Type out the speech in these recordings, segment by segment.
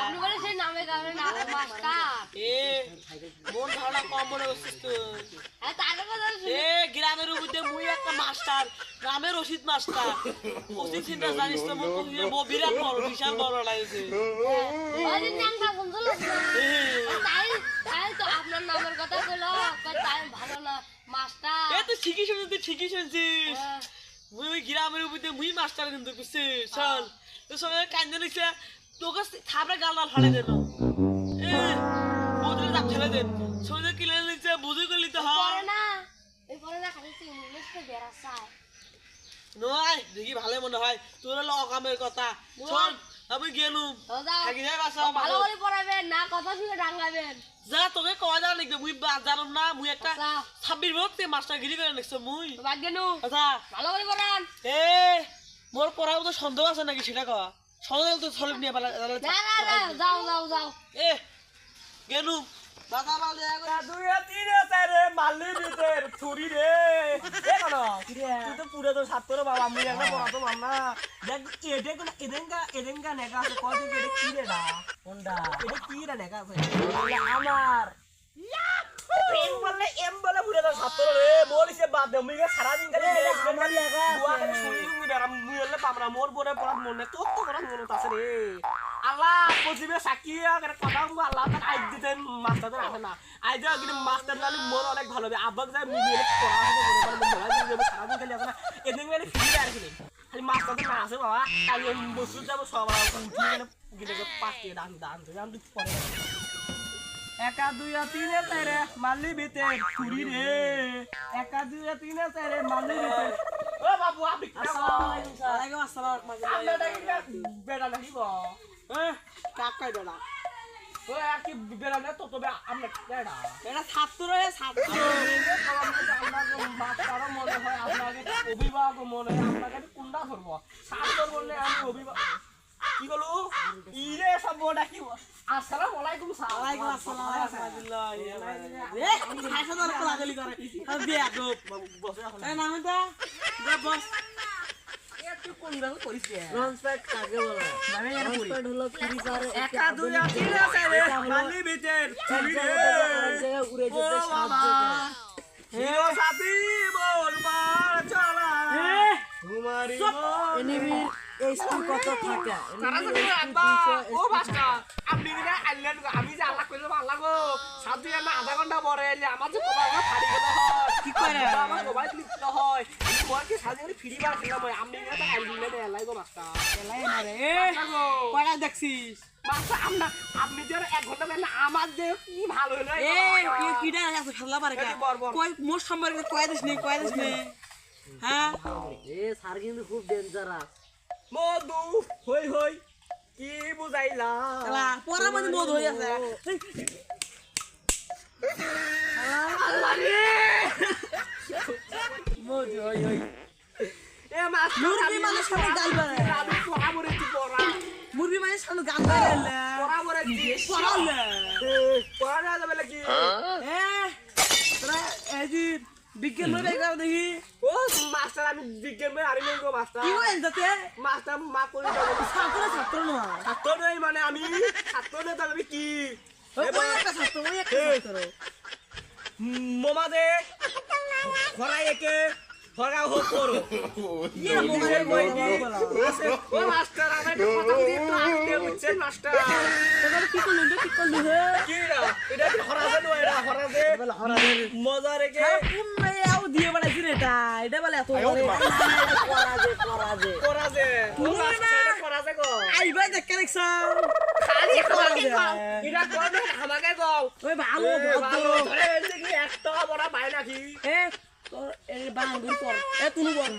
আপনি বলে সেই নামে গাবে না মাস্টার এ মন ধারণা কম মনে করছিস তুই হ্যাঁ তার কথা এ গ্রামের মধ্যে মুই একটা মাস্টার গ্রামের রশিদ মাস্টার ওসি চিন্তা জানিস তো বিরাট বড় বিশাল বড় লাগছে ওই নামটা বন্ধু তাই তাই তো আপনার নামের কথা কইলো তাই ভালো না মাস্টার এ তুই ঠিকই শুনছিস তুই ঠিকই শুনছিস হ্যাঁ। মুই গ্রামের মধ্যে মুই মাস্টার কিন্তু বুঝছিস চল তো সবাই কান্দে নিছে তোকে থাপড়ে গাল ডাল ফাড়ে এ বদলে দাম ছেড়ে দেন। সবাই কিলে নিচ্ছে বুঝে করলি তো পরে হয় না এই পরে না খালি তুই ইংলিশে বেরাসায় নয় দেখি ভালো মনে হয়। তোর হলো অকামের কথা। শোন আমি তো থাকি যাই বাসা ভালো করে পড়াবেন না কথা শুনে ডাঙ্গাবেন। যা তোকে কয়া যা লিখবে? মুই জানুম না মুই একটা আচ্ছা। ছাব্বিশ বছর মাস্টার গিরি করে লিখছো মুই। তো বাদ গেনু আচ্ছা। ভালো করে পড়ান। এ মোর পড়ার মতো সন্দেহ আছে নাকি সেটা কয়া? সন্দেহ তো সলিড নিয়ে পালা না না না যাও যাও যাও। এ গেলুম দাদা বাল দুই তিন চারে মারলি ভিতর ছুরি রে। এ কোন? তুই তো পুরো তো ছাত্র বাবা আমি একটা পড়াতো মাম না। দেখ এডে কোন এদেনকা এদেনকা নেকা আছে এটা কি রে না? কোনটা? এটা কি রে নেকা আছে? আমার। এম বলে এম বলে পুরো তো ছাত্র রে বলিছে বাদ দে মুই সারা দিন খালি আমার একা বুয়া খালি শুনি শুনি বেরাম মুই হলে পাবনা মোর বরে পড়াত মনে তো তো পড়াত মনে আছে রে। আল্লাহ পজিবে সাকি করে কথা মু আল্লাহ তাক আই দিতে মাস্টারদের আসে না। আই যা কিন্তু মাস্টার জানি মোর অনেক ভালো হবে। আব্বাক যাই মিলিয়ে পড়া হবে মনে করে মনে হয় যে সারা দিন খালি আছে না। এদিন মানে ফ্রি আর কি খালি মাস্টারদের না আছে বাবা। কালি বসু যাব সব মানে গিলে পাঠিয়ে দান দান তো আমি পরে একা দুই তিনে চারে মালি বিতে ছুরি রে। একা দুই তিনে চারে মালি বিতে ও বাবু আপনি ওয়ালাইকুম আসসালাম বেড়া নাকিব এ? কাকাই বেলা ও আর কি বেড়া না তো তবে আমরা বেড়া এটা ছাত্র রে ছাত্র। আপনাকে মনে হয় আপনাকে অভিভাবক মনে হয় আপনাকে কোনটা ধরবো। ছাত্র বললে আমি অভিভাবক কি বলো ইরে সব ডাকি আসসালামু আলাইকুম ওয়ালাইকুম আসসালাম। ওয়া রাহমাতুল্লাহি ওয়া বারাকাতুহু এ খাইছা করে। আর বিয়া গো বসে এখন। এ নামে দা দে বস। তুই কোন জায়গা করিস লঞ্চপ্যাড কাকে বলে? মানে এর করি। হলো ফ্রি ফায়ার একা দুই আছে রে। মালি ভিতর চুরি রে। উড়ে ও বাবা। হিরো সাথী বল পার চলা। তোমারি এনিমির এই স্কুল কত থাকে? কারা ও বাসটা আপনি কিনা আইলেন আমি যে আল্লাহ না আধা ঘণ্টা পরে এলে আমার যে কবাই ফাড়ি গেল কি করে? আমার মোবাইল ক্লিক হয়। পর কি সাথে করে ফ্রি বার খেলাম হয়। আপনি কিনা তো আইলেন না এলাই গো মাস্টার এলাই না রে। এ মাস্টার গো। কয়টা দেখছিস? মাস্টার আমরা আপনি যে এক ঘণ্টা আমার যে কি ভালো হলো এ কি কিডা আছে? খেলা পারে কা? এই বর, বর। কই মোর সম্পর্কে কয় দিস নি? কয় দিস নি? হ্যাঁ? মধু হই হই কি বুঝাইলা পড়া মানে মদ হই আছে। আল্লাহ হই হই এ মাস্টার মুরগি মানে সবাই গাল পারে। আমি পড়া মরে পড়া মুরগি মানে সামনে গান গাইলে পড়া মরে কি? পড়ালে পড়া না যাবে কি? এ তোরা এই যে বিজ্ঞান বই করে দেখি। ও মাস্টার আমি বিজ্ঞান বই আরি নেই গো মাস্টার। কি বলেন যাতে মাস্টার মা করে দাও ছাত্র ছাত্র না। ছাত্র নেই মানে আমি। ছাত্র নেই তাহলে আমি কি? ছাত্র ওই একটা ছাত্র। মোমা দে। খরা একে খরা হোক করো ইয়ে মোবাইল বই ও মাস্টার আমি একটা কথা বলি একটু আগে বুঝছেন মাস্টার তোরা কি করলি রে কি করলি হে কি না এটা কি হরাজে নয় এটা হরাজে? মজা রেখে কোন মেয়েও দিয়ে বেড়াইছি রে এটা এটা বলে এত বলে। পরাজে পরাজে তুমি মাস্টার এটা গো। আই দেখ কেন খালি আমাকে এটা করবে আমাকে কও ওই ভালো ভালো একটা বড় পায় নাকি। এ তোর এই বাঙ্গুর পর। এ তুলু বল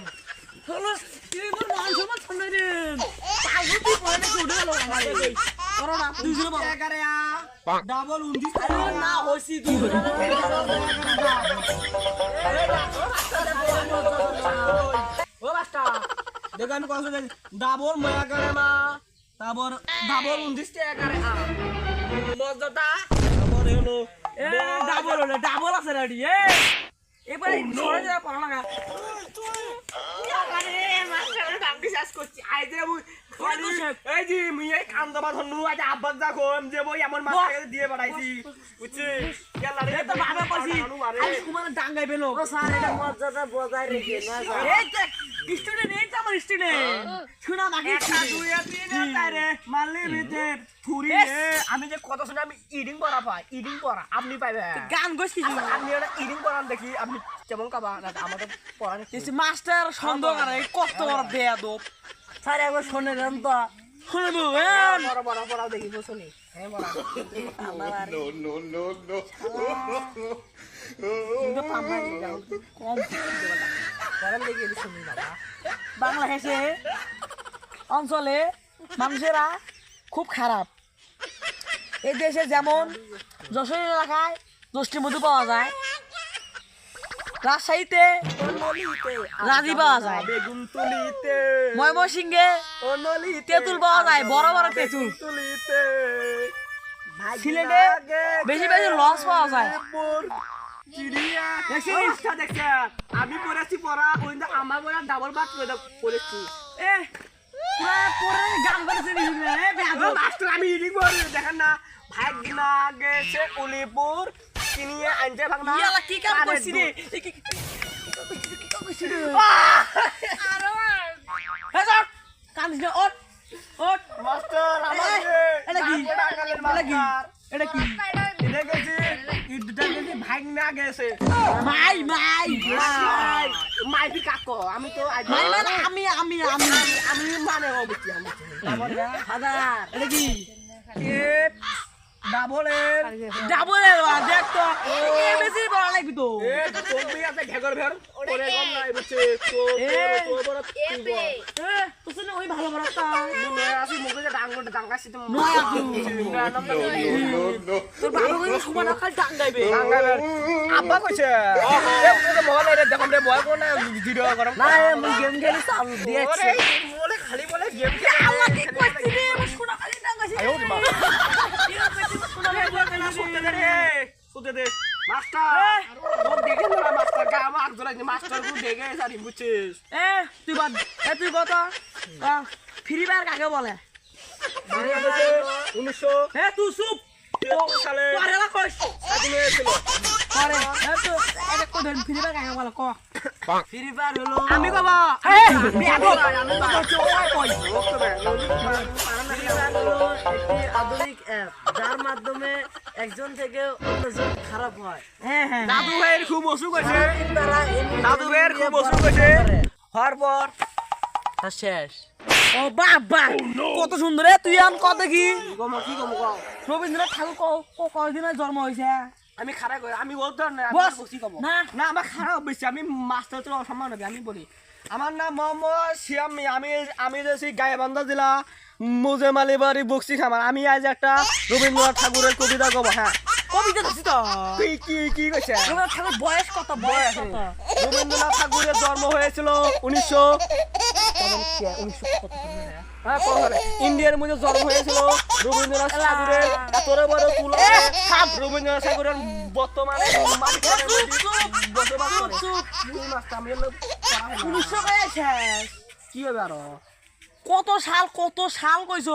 হলো কি তোর মান সম্মান ঠান্ডা রে পাগল তুই পরে না উঠে গেল আমাকে কই করো না বল আ ডাবল আরে না হইছি ও দেখো আমি কথা বলছি। ডাবল ময়া করে মা। তারপর ডাবল উনত্রিশ টাকা করে আ মজাটা তারপর হলো এ ডাবল হলে ডাবল আছে রেডি এ। এবারে সরে যা পড়া লাগা আরে মাস্টারের দাম বিশ্বাস করছি। আই যে মুই খালি এই যে মুই এই কাম দাবা ধনু আজ আব্বাস দেখো যে বই এমন মাস্টারকে দিয়ে বাড়াইছি। বুঝছি? গেলা রে তো বাবা পাছি আজ কুমার ডাঙ্গাই বেলো স্যার এটা মর্যাদা বজায় রেখে না স্টুডেন্ট আমার স্টুডেন্ট শোনা মাকে একটা দুই তিন তারে মারলি ভিতর থুরি আমি যে কত শুনে আমি ইডিং পড়া পাই ইডিং পড়া আপনি পাইবে। গান গইছ কি আপনি এটা ইডিং পড়ান দেখি আপনি কেমন কাবা না আমাদের পড়া এসে মাস্টার সন্দেহ করে কত বড় বেয়াদব। স্যার একবার শুনে দেন তো শুনব বড় বড় দেখি হ্যাঁ এটা শুনি বাবা। বাংলাদেশে অঞ্চলে মানুষেরা খুব খারাপ। এই দেশে যেমন যশোর এলাকায় দশটির মধ্যে পাওয়া যায় রাজশাহীতে রাজি পাওয়া যায় বেগুন তুলিতে। ময়মনসিংহে তেঁতুল পাওয়া যায় বড় বড় তেঁতুল। তুলিতে। সিলেটে বেশি বেশি লস পাওয়া যায়। আমি পড়েছি পড়া ওই আমার পড়া ডাবল করে পড়েছি। এ গান করেছে। মাস্টার আমি দেখেন না ভাগনা গেছে উলিপুর কিনিয়ে আনতে ভাগনা ইয়ালা কি কাম করছি রে কি- কি- কি কাম করছি রে? এ যা, কান্দিস না, ওঠ, ওঠ। মাস্টার আমাকে এটা কি? এটা কি? এটা কি? এটা গেছে ইডটা গেছে ভাগনা গেছে মাই, মাই, মাই। মাইপি কাকো আমি তো মাই মানে আমি, আমি, আমি। আমি মানে হবছি আমি ফাদার এটা কি? ডাবলের। ডাবল বা, দেখ তো। এ বেশি বড় লাগবি তো। এ চলবি আছে ঘেগর ভের ওরে কম নাই বুঝছে তো তো বড় এপে এ, তোর সাথে ওই ভালো বড় একটা। মনে আসি মুখে যে ডাঙ্গর ডাঙ্গাছি তো নয় তোর বাবা কিন্তু সময় না খালি টাঙ্গাইবে। আব্বা কইছে এ তো মহল রে দেখম রে বয় কোন ভিডিও করম না এ মুই গেম খেলি চালু দিয়েছি। বলে খালি বলে গেম খেলে আল্লাহ কি করছিস রে? আমার সোনা খালি টাঙ্গাইছে। আয়ো মা। ফ্রি ফায়ার কাকে বলে? উনিশশো এ, তুই চুপ। সালে ফ্রি ফায়ার কাকে বলে? ক। ফ্রি ফায়ার হলো আমি কব বেয়াদব। আমি অ্যাপ যার মাধ্যমে একজন থেকে অন্যজন খারাপ হয়। হ্যাঁ, হ্যাঁ। দাদু ভাইয়ের খুব অসুখ হয়েছে দাদু ভাইয়ের খুব অসুখ হয়েছে হওয়ার পর তা শেষ। ও বাবা কত সুন্দর তুই আন কত কি গম কি গম কও? রবীন্দ্রনাথ ঠাকুর ক- ক- কয়দিনের জন্ম হয়েছে? আমি খারাপ করি আমি বলতে না আমি কম। না না আমার খারাপ বেশি আমি মাস্টার তো অসম্মান হবে আমি বলি। আমার নাম মোহাম্মদ শিয়াম। আমি আমি যেছি গায়েবান্ধা জেলা মুজে মালিবাড়ি বক্সি খামার। আমি আজ একটা রবীন্দ্রনাথ ঠাকুরের কবিতা কব হ্যাঁ। কবিতা দিছি তো? কি কি কি কইছে? রবীন্দ্রনাথ ঠাকুর বয়স কত? বয়স কত? রবীন্দ্রনাথ ঠাকুরের জন্ম হয়েছিল উনিশশো হ্যাঁ? ইন্ডিয়ার মধ্যে জন্ম হয়েছিল রবীন্দ্রনাথ ঠাকুরের। বড় আছে। রবীন্দ্রনাথ ঠাকুরের বর্তমানে মাটিখানের বসবাস করে। উনিশশো শেষ কি হবে আরও? কত সাল কত সাল কইছ?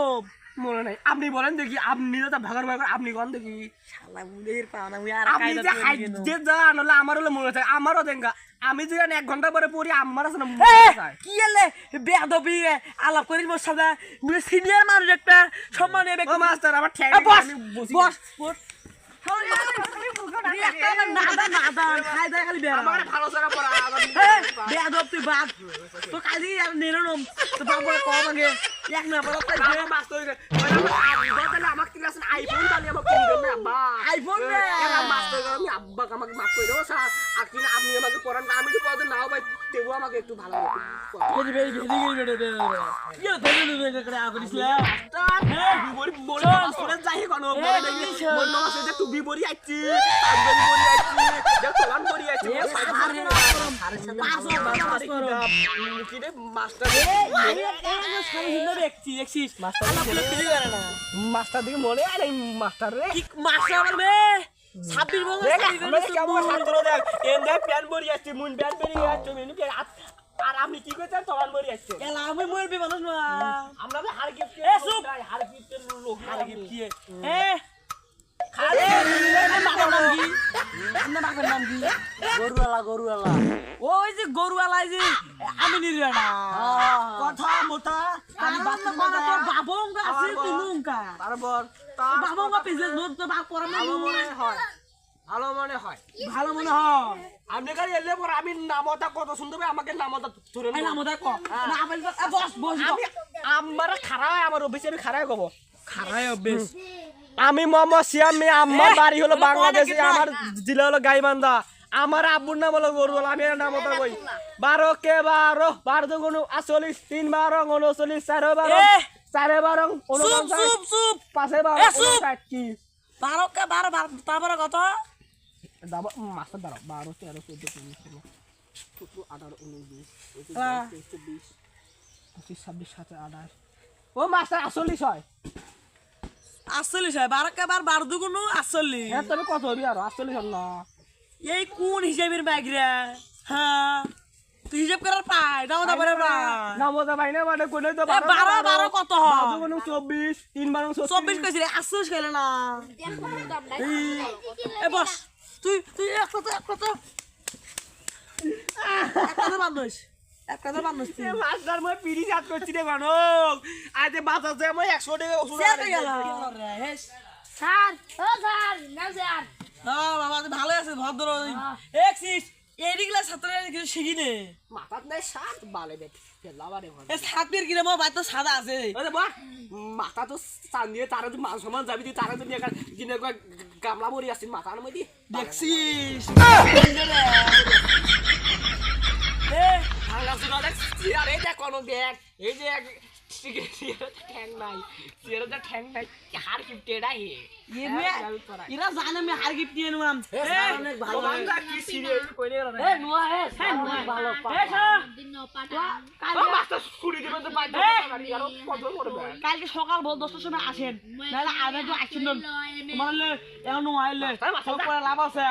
মনে নাই। আপনি বলেন দেখি আপনি তো ভাগার ভাগার আপনি কন দেখি? শালা বুলের পাওনা মুই আর আপনি যে করে হাই দিনো। যে যান হলে আমার হলে মনে থাকে আমারও আমি যে এক ঘণ্টা পরে পড়ি আমার আছে না কি এলে? বেয়াদবি আলাপ করিস মোর সাথে সিনিয়র মানুষ একটা সম্মানীয় ব্যক্তি। মাস্টার আমার ঠ্যাং বস বসি। তুই বাদ তো কালি আর নিরনম তো বাবা কম আগে। এক আমাকে আসেন আইফোন তাহলে আমাকে কিনে দেন আব্বা আইফোন না। এরা মাস্টার আমি আব্বা আমাকে মাফ করে দেবো স্যার আর কিনা আপনি আমাকে পড়ান আমি তো পড়াতে নাও ভাই তেবু আমাকে একটু ভালো ধরে করে আগরিসলা হ্যাঁ বিবরি বলে যাই কোন মাসে তুই বিবরি আইছি আমি বিবরি আইছি যে তোলান করি আইছি কি রে মাস্টার মাস্টার দিকে মনে আরে মাস্টার রে মাস্টার আমার ছাব্বিশ বছর দেখ এন দেখ প্যান বড়ি আসছে মুন প্যান মেনু আর কি আসছে এলা আমি মরবি মানুষ আমরা হার গিফট এ, চুপ! হার গিফটের লোক হার গিফট কি এ ওই যে গরুওয়ালাই যে আমি নির্বাণা কথা মোটা আমি বাবঙ্গা আছে তুলুঙ্কা তারপর বাবঙ্গা পিছে নোট তো বাপ পড়া মনে হয় ভালো মনে হয়। ভালো মনে হয়। আপনি এলে পর আমি নামতা কত সুন্দর করে আমাকে নামতা ধরে নেব। ক? না বস বস আমি আমার খারাপ আমার অফিসে আমি খারাপ কব। খারাই বেশ আমি মোহাম্মদ সিয়াম আমি আমার বাড়ি হলো ওটা বাংলাদেশে আমার জেলা হলো গাইবান্ধা আমার আব্বুর নাম হলো গরুয়াল আমি এর নাম হতো কই বারো কে বারো বারো দু গুণ আটচল্লিশ তিন বারো উনচল্লিশ চারে বারো চারে বারো উনপঞ্চাশ পাঁচে বারো! উনষাট কি বারো কে বারো তারপরে কত দাবা মাস্টার দাঁড়াও বারো তেরো চোদ্দ পনেরো ষোলো সতেরো আঠারো উনিশ বিশ একুশ বাইশ তেইশ চব্বিশ পঁচিশ ছাব্বিশ সাতাশ আঠাশ ও মাস্টার আটচল্লিশ হয় আটচল্লিশ হয় বারো কে বার বারো দুগুণ আটচল্লিশ। হ্যাঁ তবে কত হবি আর? আটচল্লিশ হল। না এই কোন হিসাবের ব্যাগরা হ্যাঁ তুই হিসাব করার পাই দাও দাও করে পাই নামতা ভাই না মানে কোনে তো এ, বারো বারো কত? হয় বারো কোনো চব্বিশ তিন বারো চব্বিশ কেজি রে আটচল্লিশ খেলে না। এ বস তুই তুই তো একটা তো একটা তো বান্ধস একটা মই পিড়ি চাট করছি রে মানুষ আজ বাজাতে মই একশো টাকা ওষুধ চেয়ারে গেল। স্যার ও স্যার না স্যার। বাবা ভালো আছে ভদ্র। এক্সিস এইদিকলা ছাত্ররা কিছু শিখি নে। মাথার নাই সাত বালে এ ছাত্রের মোর সাদা আছে। আরে বাহ মাথা তো চান দিয়ে তারা তো মান সমান যাবি তুই তারা তো নিয়ে গামলা ভরি আসছিস মাথার মধ্যে। দেখছিস? কোনো দেখ। এই যে এক ঠ্যাং নাই। চেয়ারে যা ঠ্যাং নাই। হার কিপটে এটা হে? এরা জানে আমি হার গিফট নিয়ে নিলাম অনেক ভালো কি সিরিয়াস কইলে রে এ নোয়া এ ভালো কালকে সকাল ভোর দশটার সময় আসেন নাহলে আগে তো আসছেন তোমার এখন আইলে সব করে লাভ আছে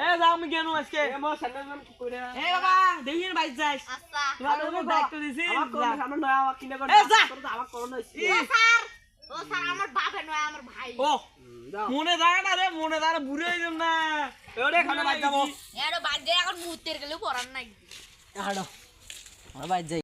এ যাও আমি গেনু আজকে এ বাবা দেখি বাইক তো দায়িত্ব দিছি আমার কোন সামনে নয়া কিনে করে। আমার কোন ই, ও স্যার আমার বাপে নয় আমার ভাই। ও মনে থাকে না রে মনে থাকে বুড়ে হয়ে যাম না। ওরে খানে বাদ যাব। এর বাদ দিয়ে এখন মুহূর্তের গেলেও পড়ার নাই। হাঁটো। আমার বাইর যাই।